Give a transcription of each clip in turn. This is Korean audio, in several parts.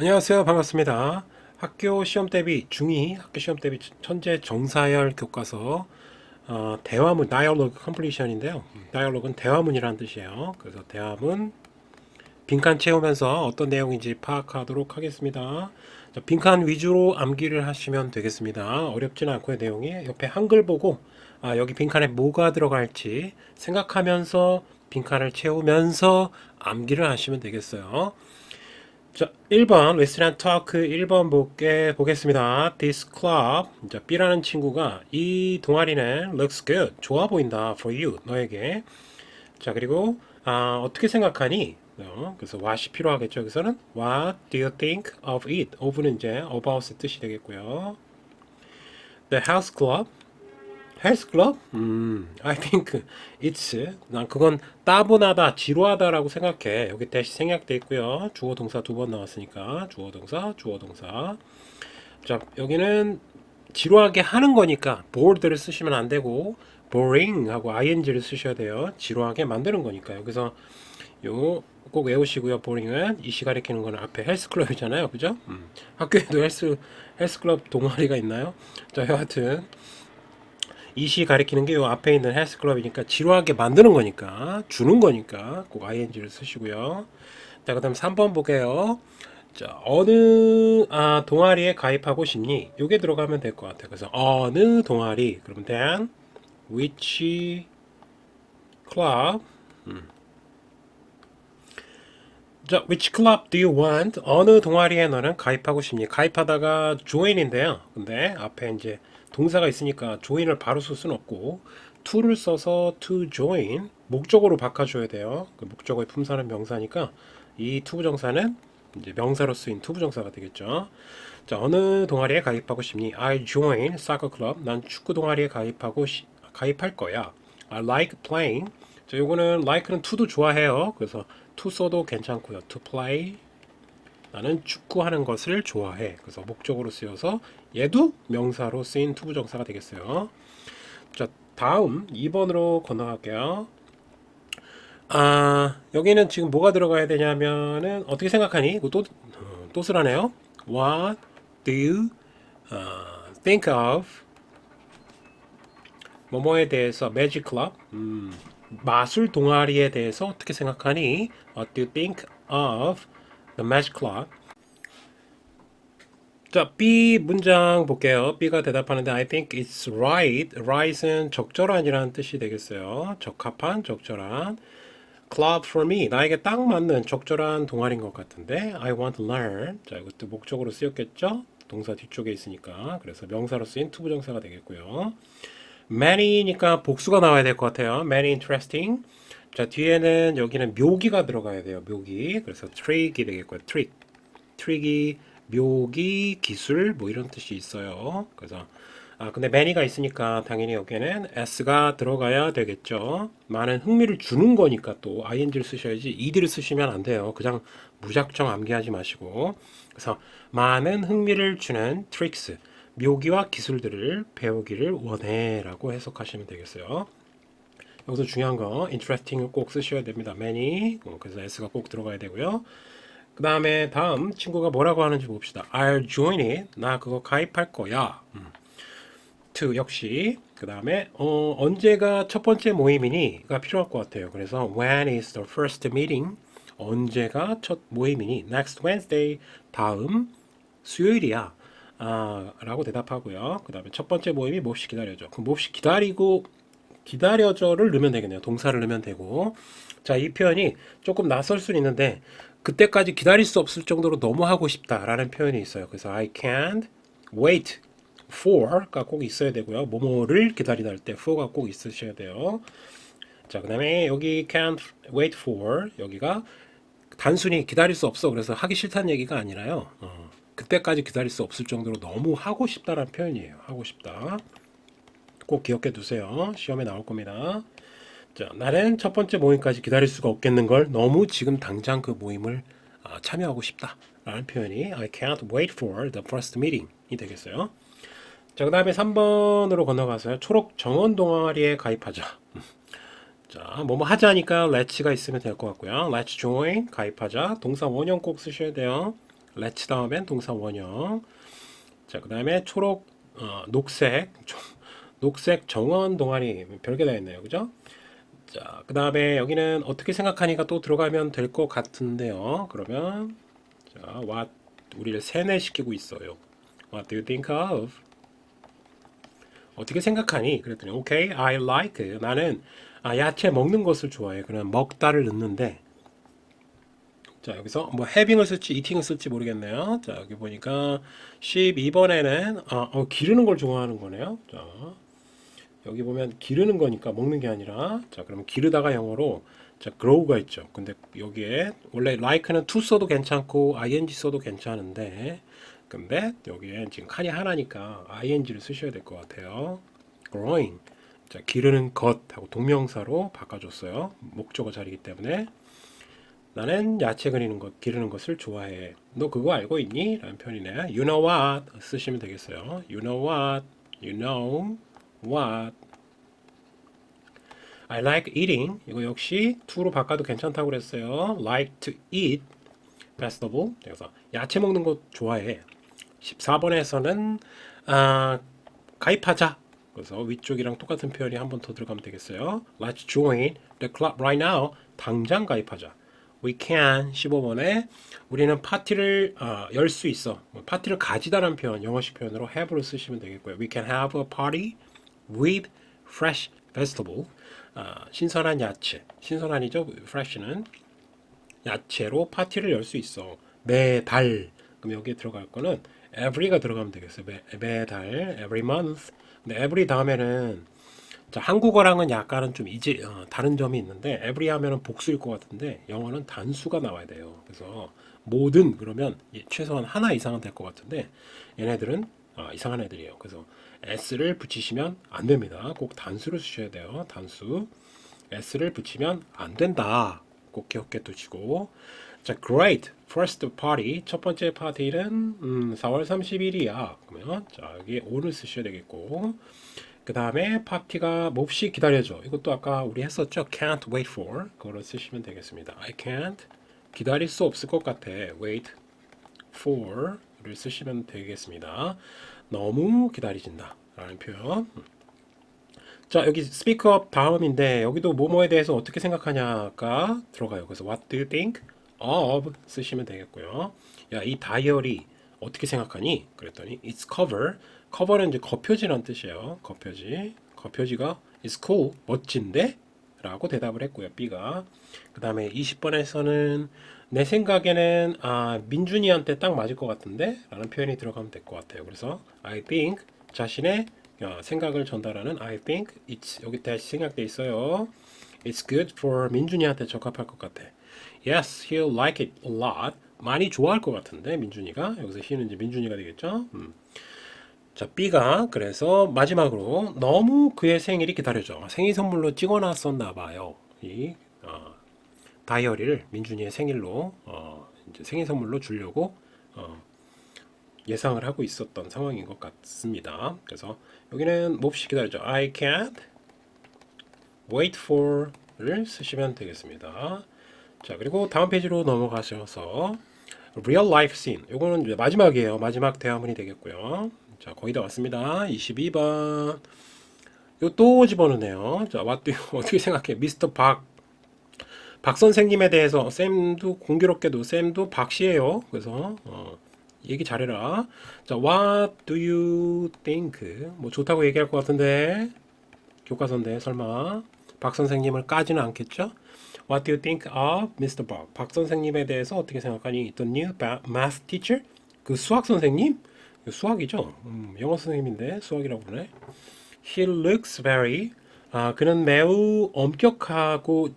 안녕하세요. 반갑습니다. 학교 시험 대비 중2 학교 시험 대비 천재 정사열 교과서 어, 대화문 dialogue completion인데요. dialogue는 대화문이라는 뜻이에요. 그래서 대화문 빈칸 채우면서 어떤 내용인지 파악하도록 하겠습니다. 자, 빈칸 위주로 암기를 하시면 되겠습니다. 어렵지는 않고요. 내용이 옆에 한글 보고 아, 여기 빈칸에 뭐가 들어갈지 생각하면서 빈칸을 채우면서 암기를 하시면 되겠어요. 자, 1번 Listen and Talk 1번 볼게 보겠습니다. This club 자, B라는 친구가 이 동아리는 looks good 좋아 보인다 for you 너에게 자 그리고 아, 어떻게 생각하니? 어, 그래서 what이 필요하겠죠. 여기서는 What do you think of it? of는 이제 about의 뜻이 되겠고요. The house club 헬스 클럽? 음, I think it's. 난 그건 따분하다, 지루하다라고 생각해. 여기 대시 생략돼 있고요. 주어 동사 두 번 나왔으니까 주어 동사, 주어 동사. 자, 여기는 지루하게 하는 거니까 bored를 쓰시면 안 되고 boring 하고 ing를 쓰셔야 돼요. 지루하게 만드는 거니까. 여기서 요 꼭 외우시고요. boring은 이시 가리키는 거는 앞에 헬스 클럽이잖아요. 그죠? 음. 학교에도 헬스 헬스 클럽 동아리가 있나요? 자, 여하튼 이 시 가리키는 게 요 앞에 있는 헬스클럽이니까 지루하게 만드는 거니까 주는 거니까 꼭 ing를 쓰시고요. 자 그다음 3번 볼게요. 자 어느 아, 동아리에 가입하고 싶니? 요게 들어가면 될 것 같아요. 그래서 어느 동아리 그러면 then which club 음. 자, which club do you want? 어느 동아리에 너는 가입하고 싶니? 가입하다가 join인데요. 근데 앞에 이제 동사가 있으니까 join을 바로 쓸 수는 없고 to를 써서 to join 목적어로 바꿔줘야 돼요. 그 목적어의 품사는 명사니까 이 투부정사는 이제 명사로 쓰인 투부정사가 되겠죠. 자, 어느 동아리에 가입하고 싶니? I join soccer club. 난 축구 동아리에 가입하고 시, 가입할 거야. I like playing. 자, 요거는 like는 to도 좋아해요. 그래서 to 써도 괜찮고요. to play. 나는 축구하는 것을 좋아해. 그래서 목적으로 쓰여서 얘도 명사로 쓰인 투부정사가 되겠어요. 자, 다음 2번으로 건너갈게요. 아, 여기는 지금 뭐가 들어가야 되냐면은 어떻게 생각하니? 이거 또, 어, 또 쓰라네요. What do you uh, think of 뭐뭐에 대해서 매직 클럽 음, 마술 동아리에 대해서 어떻게 생각하니? What do you think of the magic club? 자, B 문장 볼게요. B가 대답하는데 I think it's right. right은 적절한이라는 뜻이 되겠어요. 적합한, 적절한. club for me. 나에게 딱 맞는 적절한 동아리인 것 같은데 I want to learn. 자, 이것도 목적으로 쓰였겠죠? 동사 뒤쪽에 있으니까. 그래서 명사로 쓰인 투부정사가 되겠고요. many니까 복수가 나와야 될 것 같아요. many interesting. 자, 뒤에는 여기는 묘기가 들어가야 돼요. 묘기. 그래서 trick이 되겠고요. trick. trick이 묘기, 기술 뭐 이런 뜻이 있어요. 그래서 아 근데 many가 있으니까 당연히 여기에는 s가 들어가야 되겠죠. 많은 흥미를 주는 거니까 또 ing를 쓰셔야지 ed를 쓰시면 안 돼요. 그냥 무작정 암기하지 마시고 그래서 많은 흥미를 주는 tricks 묘기와 기술들을 배우기를 원해라고 해석하시면 되겠어요. 여기서 중요한 거 interesting을 꼭 쓰셔야 됩니다. many 어, 그래서 s가 꼭 들어가야 되고요. 그 다음에 다음 친구가 뭐라고 하는지 봅시다. I'll join it. 나 그거 가입할 거야. 음. to 역시 그 다음에 어, 언제가 첫 번째 모임이니가 필요할 것 같아요. 그래서 when is the first meeting? 언제가 첫 모임이니? Next Wednesday. 다음 수요일이야. 아, 라고 대답하고요. 그 다음에 첫 번째 모임이 몹시 기다려줘. 그럼 몹시 기다리고 기다려줘를 넣으면 되겠네요. 동사를 넣으면 되고. 자, 이 표현이 조금 낯설 수는 있는데 그때까지 기다릴 수 없을 정도로 너무 하고 싶다라는 표현이 있어요. 그래서 I can't wait for가 꼭 있어야 되고요. 뭐뭐를 기다리다 할 때 for가 꼭 있으셔야 돼요. 자, 그 다음에 여기 can't wait for 여기가 단순히 기다릴 수 없어. 그래서 하기 싫다는 얘기가 아니라요. 어, 그때까지 기다릴 수 없을 정도로 너무 하고 싶다라는 표현이에요. 하고 싶다. 꼭 기억해 두세요. 시험에 나올 겁니다. 자, 나는 첫 번째 모임까지 기다릴 수가 없겠는 걸 너무 지금 당장 그 모임을 아, 참여하고 싶다라는 표현이 I can't wait for the first meeting이 되겠어요. 자, 그 다음에 3번으로 건너가서요. 초록 정원 동아리에 가입하자. 자, 뭐뭐 하자니까 let's가 있으면 될 것 같고요. let's join 가입하자. 동사 원형 꼭 쓰셔야 돼요. let's 다음엔 동사 원형. 자, 그 다음에 초록, 어, 녹색, 초- 녹색 정원 동아리 별게 다 있네요. 그죠? 자, 그 다음에 여기는 어떻게 생각하니까 또 들어가면 될 것 같은데요. 그러면 자, what 우리를 세뇌시키고 있어요. What do you think of? 어떻게 생각하니? 그랬더니 okay, I like. 나는 아, 야채 먹는 것을 좋아해. 그냥 먹다를 넣는데 자 여기서 뭐 having을 쓸지 eating을 쓸지 모르겠네요. 자 여기 보니까 12번에는 아, 어, 기르는 걸 좋아하는 거네요. 자 여기 보면 기르는 거니까 먹는 게 아니라 자 그러면 기르다가 영어로 자 grow가 있죠. 근데 여기에 원래 like는 to 써도 괜찮고 ing 써도 괜찮은데 근데 여기에 지금 칸이 하나니까 ing를 쓰셔야 될 것 같아요. growing 자 기르는 것하고 동명사로 바꿔줬어요. 목적어 자리이기 때문에 나는 야채 그리는 것, 기르는 것을 좋아해. 너 그거 알고 있니? 라는 표현이네. You know what? 쓰시면 되겠어요. You know what? You know what? I like eating. 이거 역시 to로 바꿔도 괜찮다고 그랬어요. Like to eat vegetable. 그래서 야채 먹는 거 좋아해. 14번에서는 아, 가입하자. 그래서 위쪽이랑 똑같은 표현이 한 번 더 들어가면 되겠어요. Let's join the club right now. 당장 가입하자. We can 15번에 우리는 파티를 열수 있어. 뭐 파티를 가지다라는 표현 영어식 표현으로 have를 쓰시면 되겠고요. We can have a party with fresh vegetable. 아, 신선한 야채. 신선한이죠. fresh는 야채로 파티를 열 수 있어. 매달. 그럼 여기에 들어갈 거는 every가 들어가면 되겠어요. 매, 매달, every month. 근데 every 다음에는 자, 한국어랑은 약간은 좀 이제 어, 다른 점이 있는데 every 하면은 복수일 것 같은데 영어는 단수가 나와야 돼요. 그래서 모든 그러면 예, 최소한 하나 이상은 될 것 같은데 얘네들은 아, 이상한 애들이에요. 그래서 s를 붙이시면 안 됩니다. 꼭 단수를 쓰셔야 돼요. 단수 s를 붙이면 안 된다. 꼭 기억해 두시고 자, great first party 첫 번째 파티는 음, 4월 30일이야. 그러면 자 여기 오늘 쓰셔야 되겠고 그 다음에 파티가 몹시 기다려줘. 이것도 아까 우리 했었죠. Can't wait for 그거를 쓰시면 되겠습니다. I can't 기다릴 수 없을 것 같아. Wait for 를 쓰시면 되겠습니다. 너무 기다리진다. 라는 표현. 자 여기 up 다음인데 여기도 뭐뭐에 대해서 어떻게 생각하냐가 들어가요. 그래서 what do you think of 쓰시면 되겠고요. 야 이 다이어리 어떻게 생각하니? 그랬더니 it's cover. cover는 이제 겉표지란 뜻이에요. 겉표지. 겉표지가 is cool. 멋진데? 라고 대답을 했고요. B가. 그 다음에 20번에서는 내 생각에는 아, 민준이한테 딱 맞을 것 같은데? 라는 표현이 들어가면 될 것 같아요. 그래서 I think 자신의 어, 생각을 전달하는 I think it's 여기 다시 생각돼 있어요. It's good for 민준이한테 적합할 것 같아. Yes, he'll like it a lot. 많이 좋아할 것 같은데 민준이가 여기서 he는 이제 민준이가 되겠죠. 음. 자 B가 그래서 마지막으로 너무 그의 생일이 기다려져 생일 선물로 찍어놨었나 봐요. 이 어, 다이어리를 민준이의 생일로 어, 이제 생일 선물로 주려고 어, 예상을 하고 있었던 상황인 것 같습니다. 그래서 여기는 몹시 기다려줘. I can't wait for를 쓰시면 되겠습니다. 자 그리고 다음 페이지로 넘어가셔서 real life scene. 요거는 이제 마지막이에요. 마지막 대화문이 되겠고요. 자 거의 다 왔습니다. 22번. 요또 집어넣네요. 자, you- 어떻게 생각해? 미스터 박. 박 선생님에 대해서 쌤도 공교롭게도 쌤도 박 씨예요. 그래서 어, 얘기 잘해라. 자, what do you think? 뭐 좋다고 얘기할 것 같은데 교과서인데 설마 박 선생님을 까지는 않겠죠? What do you think of Mr. Park? 박 선생님에 대해서 어떻게 생각하니? The new math teacher? 그 수학 선생님? 수학이죠? 음, 영어 선생님인데 수학이라고 그러네. He looks very 아, 그는 매우 엄격하고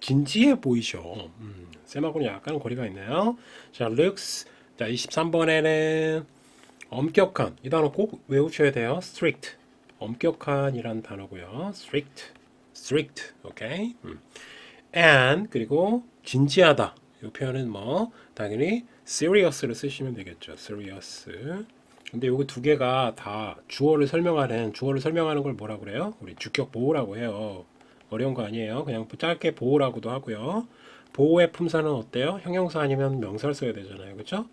진지해 보이셔. 음, 쌤하고는 약간 거리가 있네요. 자, looks. 자, 23번에는 엄격한. 이 단어 꼭 외우셔야 돼요. strict. 엄격한이란 단어고요. strict. strict. 오케이. 음. and 그리고 진지하다. 이 표현은 뭐 당연히 serious를 쓰시면 되겠죠. serious. 근데 요거 두 개가 다 주어를 설명하는 주어를 설명하는 걸 뭐라 그래요? 우리 주격 보호라고 해요. 어려운 거 아니에요. 그냥 짧게 보호라고도 하고요. 보호의 품사는 어때요? 형용사 아니면 명사를 써야 되잖아요. 그렇죠?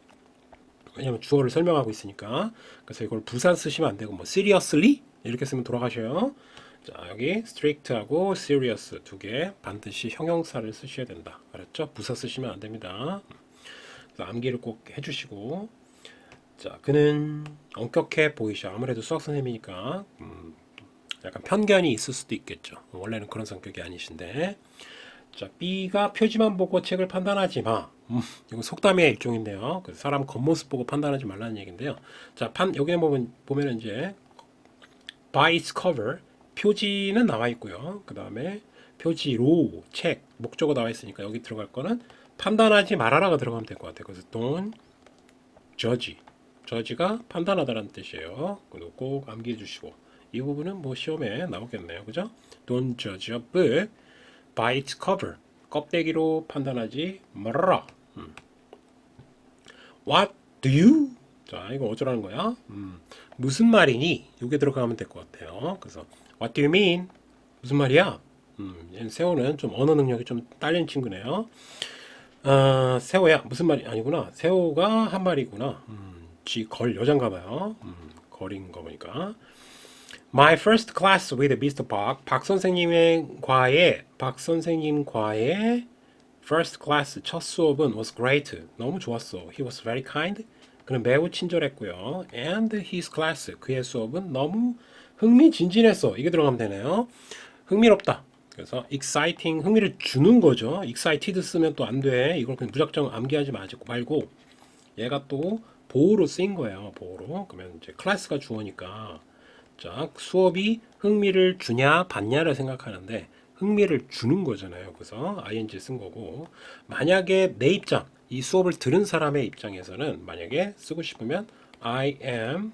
왜냐면 주어를 설명하고 있으니까. 그래서 이걸 부산 쓰시면 안 되고 뭐 seriously 이렇게 쓰면 돌아가셔요. 자, 여기 strict하고 serious 두 개 반드시 형용사를 쓰셔야 된다. 알았죠? 부사 쓰시면 안 됩니다. 암기를 꼭 해주시고 자, 그는 엄격해 보이셔. 아무래도 수학 선생님이니까 음, 약간 편견이 있을 수도 있겠죠. 원래는 그런 성격이 아니신데. 자, B가 표지만 보고 책을 판단하지 마. 음, 이거 속담의 일종인데요. 그래서 사람 겉모습 보고 판단하지 말라는 얘기인데요. 자, 판 여기에 보면 보면 이제 by its cover 표지는 나와 있고요. 그 다음에 표지로 책 목적어 나와 있으니까 여기 들어갈 거는 판단하지 말아라가 들어가면 될 것 같아요. 그래서 don't judge. Judge가 판단하다라는 뜻이에요. 그리고 꼭 암기해 주시고 이 부분은 뭐 시험에 나오겠네요. 그죠? don't judge a book by its cover. 껍데기로 판단하지 말아라. 음. What do you? 자, 이거 어쩌라는 거야? 음, 무슨 말이니? 이게 들어가면 될 것 같아요. 그래서 What do you mean? 무슨 말이야? 음, 세호는 좀 언어 능력이 좀 딸린 친구네요. 아, 세호야 무슨 말이 아니구나. 세호가 한 말이구나. 음, 쥐 걸 여잔가 봐요. 음, 걸인 거 보니까. My first class with Mr. Park. 박 선생님의 과에 박 선생님 과에 first class 첫 수업은 was great. 너무 좋았어. He was very kind. 그는 매우 친절했고요. And his class 그의 수업은 너무 흥미진진했어. 이게 들어가면 되네요. 흥미롭다. 그래서 exciting 흥미를 주는 거죠. excited 쓰면 또 안 돼. 이걸 그냥 무작정 암기하지 마시고 말고 얘가 또 보호로 쓰인 거예요. 보호로. 그러면 이제 클래스가 주어니까 자, 수업이 흥미를 주냐 받냐를 생각하는데 흥미를 주는 거잖아요. 그래서 ing 쓴 거고 만약에 내 입장 이 수업을 들은 사람의 입장에서는 만약에 쓰고 싶으면 I am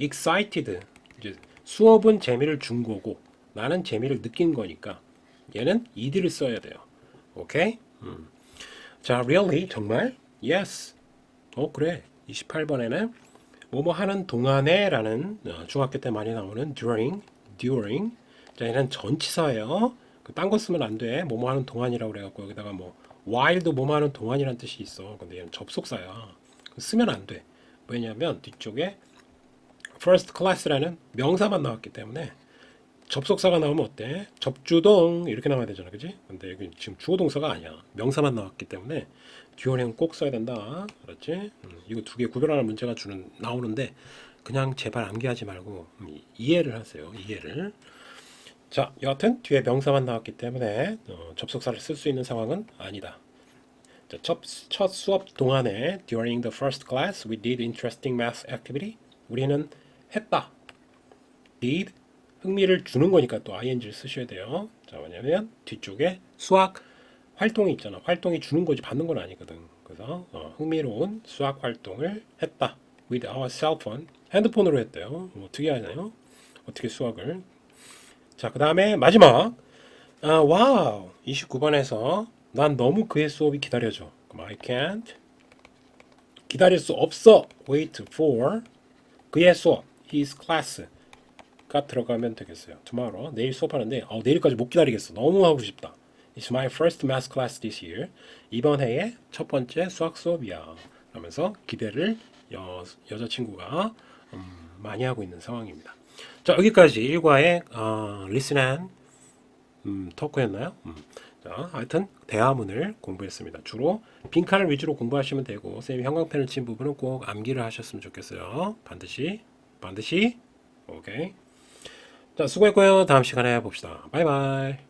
excited 이제 수업은 재미를 준 거고 나는 재미를 느낀 거니까 얘는 ed를 써야 돼요. 오케이? 음. 자, really 정말? Yes. 어 그래. 28번에는 뭐뭐 하는 동안에 라는 어, 중학교 때 많이 나오는 during, during. 자, 얘는 전치사예요. 그딴거 쓰면 안 돼. 뭐뭐 하는 동안이라고 그래갖고 여기다가 뭐 while도 뭐뭐 하는 동안이라는 뜻이 있어. 근데 얘는 접속사야. 쓰면 안 돼. 왜냐하면 뒤쪽에 first class라는 명사만 나왔기 때문에 접속사가 나오면 어때? 접주동 이렇게 나와야 되잖아, 그지? 근데 여기 지금 주어 동사가 아니야. 명사만 나왔기 때문에 듀어링은 꼭 써야 된다. 알았지? 음, 이거 두 개 구별하는 문제가 주는 나오는데 그냥 제발 암기하지 말고 음, 이해를 하세요. 이해를. 자, 여하튼 뒤에 명사만 나왔기 때문에 어, 접속사를 쓸 수 있는 상황은 아니다. 자, 첫, 첫 수업 동안에 during the first class we did interesting math activity. 우리는 했다. did 흥미를 주는 거니까 또 ing를 쓰셔야 돼요. 자, 왜냐면 뒤쪽에 수학 활동이 있잖아. 활동이 주는 거지 받는 건 아니거든. 그래서 어, 흥미로운 수학 활동을 했다. with our cell phone. 핸드폰으로 했대요. 뭐 어떻게 하나요? 어떻게 수학을? 자, 그 다음에 마지막. 아, 와우. 29번에서 난 너무 그의 수업이 기다려져. 그럼 I can't. 기다릴 수 없어. wait for. 그의 수업. his class. 가 들어가면 되겠어요. tomorrow 내일 수업하는데 어, 내일까지 못 기다리겠어. 너무 하고 싶다. It's my first math class this year. 이번 해의 첫 번째 수학 수업이야. 하면서 기대를 여, 여자친구가 음, 많이 하고 있는 상황입니다. 자 여기까지 1과의 어, and 음, 토크였나요? 음. 자, 하여튼 대화문을 공부했습니다. 주로 빈칸을 위주로 공부하시면 되고 선생님이 형광펜을 친 부분은 꼭 암기를 하셨으면 좋겠어요. 반드시 반드시 오케이. 자, 수고했고요. 다음 시간에 봅시다. 바이바이.